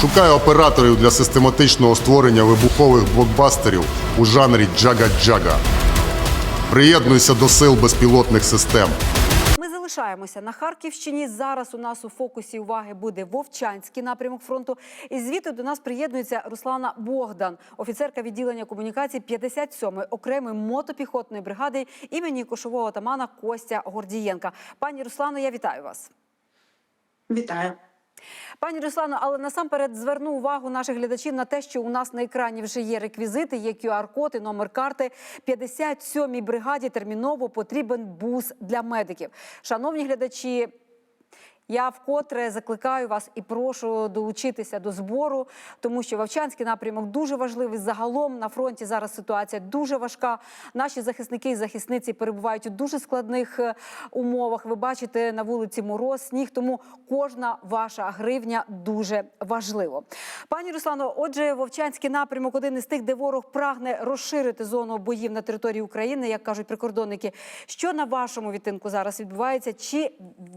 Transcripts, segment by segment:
Шукаю операторів для систематичного створення вибухових блокбастерів у жанрі джага-джага. Приєднуйся до сил безпілотних систем. Ми залишаємося на Харківщині. Зараз у нас у фокусі уваги буде Вовчанський напрямок фронту. І звідти до нас приєднується Руслана Богдан, офіцерка відділення комунікацій 57-ї окремої мотопіхотної бригади імені кошового отамана Костя Гордієнка. Пані Руслано, я вітаю вас. Вітаю. Пані Руслано, але насамперед зверну увагу наших глядачів на те, що у нас на екрані вже є реквізити, є QR-код і номер карти. 57-й бригаді терміново потрібен бус для медиків. Шановні глядачі. Я вкотре закликаю вас і прошу долучитися до збору, тому що Вовчанський напрямок дуже важливий. Загалом на фронті зараз ситуація дуже важка. Наші захисники і захисниці перебувають у дуже складних е, умовах. Ви бачите на вулиці мороз, сніг, тому кожна ваша гривня дуже важливо. Пані Руслано, отже, Вовчанський напрямок один із тих, де ворог прагне розширити зону боїв на території України, як кажуть прикордонники. Що на вашому відтинку зараз відбувається? Чи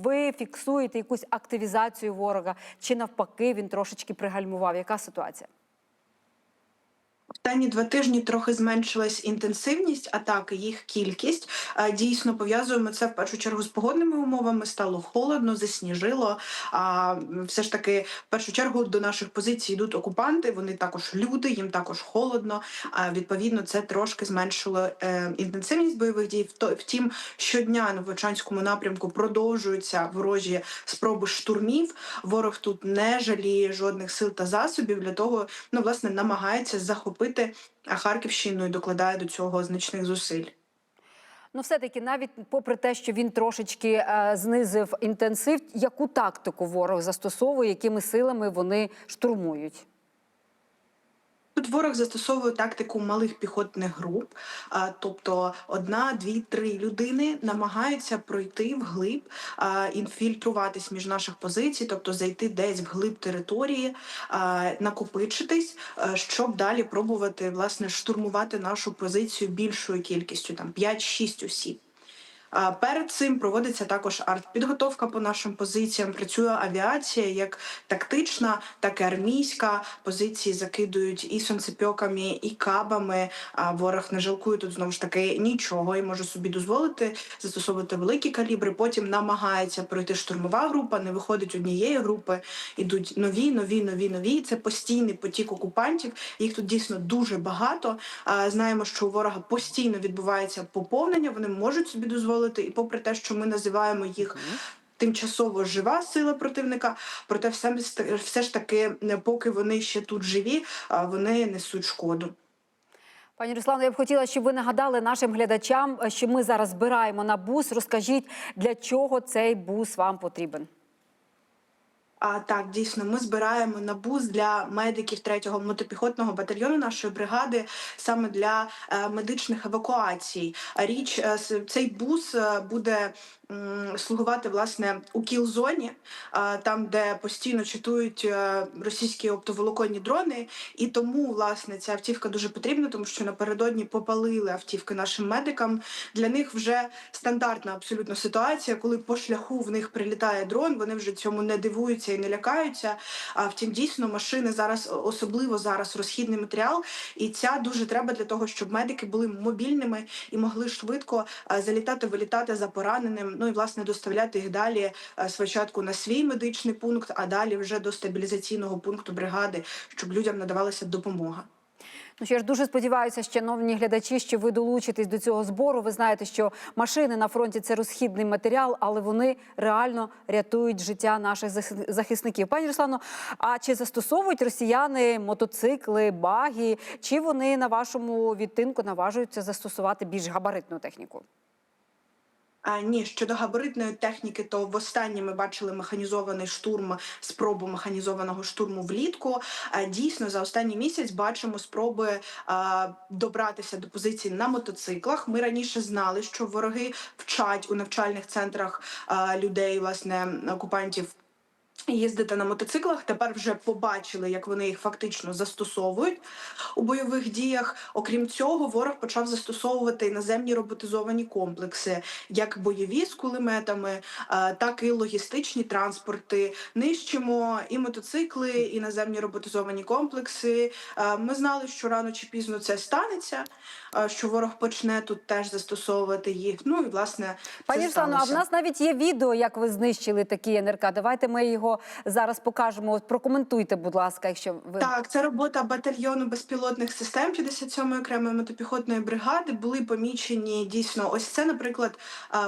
ви фіксуєте якусь активізацію ворога, чи навпаки він трошечки пригальмував? Яка ситуація? Останні два тижні трохи зменшилась інтенсивність атаки, їх кількість. Дійсно пов'язуємо це в першу чергу з погодними умовами. Стало холодно, засніжило. А все ж таки, в першу чергу, до наших позицій йдуть окупанти. Вони також люди, їм також холодно. А відповідно, це трошки зменшило е, інтенсивність бойових дій. Втім, щодня на Вовчанському напрямку продовжуються ворожі спроби штурмів. Ворог тут не жаліє жодних сил та засобів для того, ну власне намагається захопити Харківщину і докладає до цього значних зусиль. Ну, все-таки, навіть попри те, що він трошечки е, знизив інтенсив, яку тактику ворог застосовує, якими силами вони штурмують? Тут ворог застосовує тактику малих піхотних груп, тобто одна, дві, три людини намагаються пройти вглиб, інфільтруватись між наших позицій, тобто зайти десь вглиб території, накопичитись, щоб далі пробувати власне штурмувати нашу позицію більшою кількістю, там 5-6 осіб. Перед цим проводиться також артпідготовка по нашим позиціям. Працює авіація як тактична, так і армійська. Позиції закидують і сонцепьоками, і кабами. Ворог не жалкує тут знову ж таки нічого і може собі дозволити застосовувати великі калібри. Потім намагається пройти штурмова група, не виходить однієї групи. Ідуть нові, нові, нові, нові. Це постійний потік окупантів. Їх тут дійсно дуже багато. Знаємо, що у ворога постійно відбувається поповнення. Вони можуть собі дозволити, і попри те, що ми називаємо їх. Тимчасово жива сила противника, проте все, все ж таки, поки вони ще тут живі, вони несуть шкоду. Пані Руслано, я б хотіла, щоб ви нагадали нашим глядачам, е, що ми зараз збираємо на бус. Розкажіть, для чого цей бус вам потрібен? А так, дійсно, ми збираємо на бус для медиків 3-го мотопіхотного батальйону нашої бригади саме для е, медичних евакуацій. Річ е, цей бус е, буде слугувати власне у кіл-зоні, там, де постійно чатують е, російські оптоволоконні дрони. І тому власне ця автівка дуже потрібна, тому що напередодні попалили автівки нашим медикам. Для них вже стандартна абсолютно ситуація, коли по шляху в них прилітає дрон, вони вже цьому не дивуються і не лякаються. А втім, дійсно, машини зараз особливо зараз розхідний матеріал, і ця дуже треба для того, щоб медики були мобільними і могли швидко е, залітати, вилітати за пораненим. Ну і власне доставляти їх далі е, спочатку на свій медичний пункт, а далі вже до стабілізаційного пункту бригади, щоб людям надавалася допомога. Ну я ж, дуже сподіваюся, шановні глядачі, що ви долучитесь до цього збору. Ви знаєте, що машини на фронті це розхідний матеріал, але вони реально рятують життя наших захисників. Пані Руслано, а чи застосовують росіяни мотоцикли, баги? Чи вони на вашому відтинку наважуються застосувати більш габаритну техніку? А ні, щодо габаритної техніки, то востаннє ми бачили механізований штурм, спробу механізованого штурму влітку. А дійсно за останній місяць бачимо спроби добратися до позицій на мотоциклах. Ми раніше знали, що вороги вчать у навчальних центрах людей, власне, окупантів їздити на мотоциклах. Тепер вже побачили, як вони їх фактично застосовують у бойових діях. Окрім цього, ворог почав застосовувати іноземні роботизовані комплекси, як бойові з кулеметами, так і логістичні транспорти. Нищимо і мотоцикли, і наземні роботизовані комплекси. Ми знали, що рано чи пізно це станеться, що ворог почне тут теж застосовувати їх. Ну і власне Пані це а в нас навіть є відео, як ви знищили такі НРК. Давайте ми його зараз покажемо. От прокоментуйте, будь ласка, якщо ви Так, це робота батальйону безпілотних систем 57-ї окремої мотопіхотної бригади. Були помічені дійсно. Ось це, наприклад,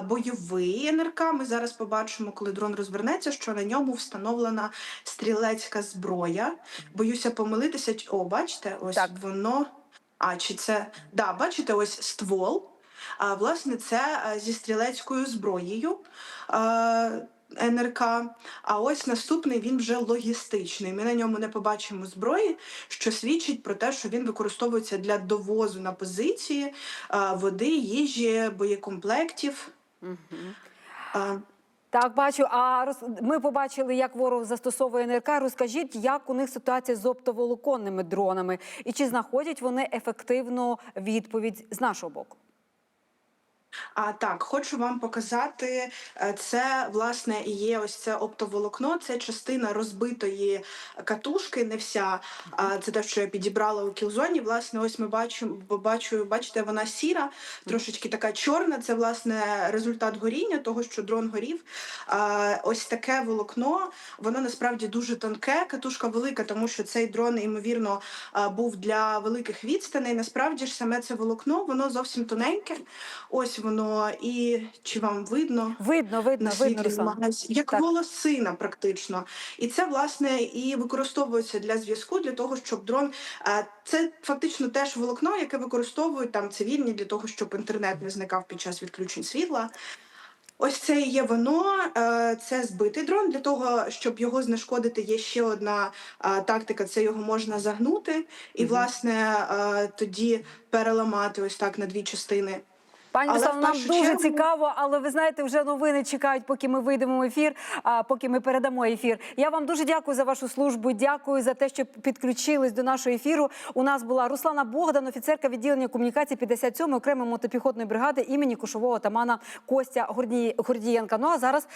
бойовий НРК. Ми зараз побачимо, коли дрон розвернеться, що на ньому встановлена стрілецька зброя. Боюся помилитися. О, бачите, ось Так. воно. А чи це да, бачите, ось ствол. А власне, це зі стрілецькою зброєю. НРК, а ось наступний він вже логістичний. Ми на ньому не побачимо зброї, що свідчить про те, що він використовується для довозу на позиції води, їжі, боєкомплектів. А, так бачу. А роз... ми побачили, як ворог застосовує НРК. Розкажіть, як у них ситуація з оптоволоконними дронами, і чи знаходять вони ефективну відповідь з нашого боку? А так, хочу вам показати. е, Це власне і є ось це оптоволокно. Це частина розбитої катушки, не вся. Це те, що я підібрала у кілзоні. Власне, ось ми бачимо, бачу, бачите, вона сіра, трошечки така чорна. Це власне результат горіння, того, що дрон горів. Ось таке волокно, воно насправді дуже тонке. Катушка велика, тому що цей дрон, ймовірно, був для великих відстаней. Насправді ж саме це волокно, воно зовсім тоненьке. Ось воно, і чи вам видно? Видно, видно, видно, Руслан. як Так. волосина, практично. І це власне і використовується для зв'язку, для того, щоб дрон. е, Це фактично теж волокно, яке використовують там цивільні для того, щоб інтернет не зникав під час відключень світла. Ось це і є воно. е, Це збитий дрон. Для того, щоб його знешкодити, є ще одна е, тактика: це його можна загнути і, власне, тоді переламати ось так на дві частини. Пані Але Руслан, нам дуже чергу- цікаво, але ви знаєте, вже новини чекають, поки ми вийдемо в ефір, а поки ми передамо ефір. Я вам дуже дякую за вашу службу. Дякую за те, що підключились до нашого ефіру. У нас була Руслана Богдан, офіцерка відділення комунікації 57 окремої мотопіхотної бригади імені кошового тамана Костя Гордієнка. Ну а зараз